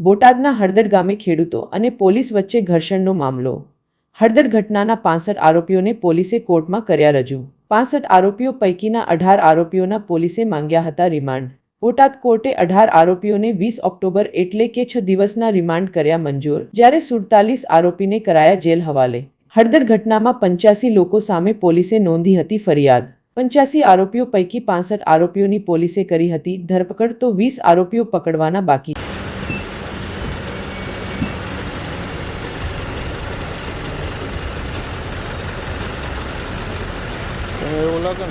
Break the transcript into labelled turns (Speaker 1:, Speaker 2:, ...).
Speaker 1: બોટાદના હળદર ગામે ખેડૂતો અને પોલીસ વચ્ચે ઘર્ષણનો મામલો. હળદર ઘટનાના પાંસઠ આરોપીઓને પોલીસે કોર્ટમાં કર્યા રજૂ. પાંસઠ આરોપીઓ પૈકીના અઢાર આરોપીઓના પોલીસે માંગ્યા હતા રિમાન્ડ. બોટાદ કોર્ટે અઢાર આરોપીઓને વીસ ઓક્ટોબર એટલે કે છ દિવસના રિમાન્ડ કર્યા મંજૂર, જ્યારે સુડતાલીસ આરોપીને કરાયા જેલ હવાલે. હળદર ઘટનામાં પંચ્યાસી લોકો સામે પોલીસે નોંધી હતી ફરિયાદ. પંચ્યાસી આરોપીઓ પૈકી પાંસઠ આરોપીઓની પોલીસે કરી હતી ધરપકડ, તો વીસ આરોપીઓ પકડવાના બાકી
Speaker 2: એવું લાગે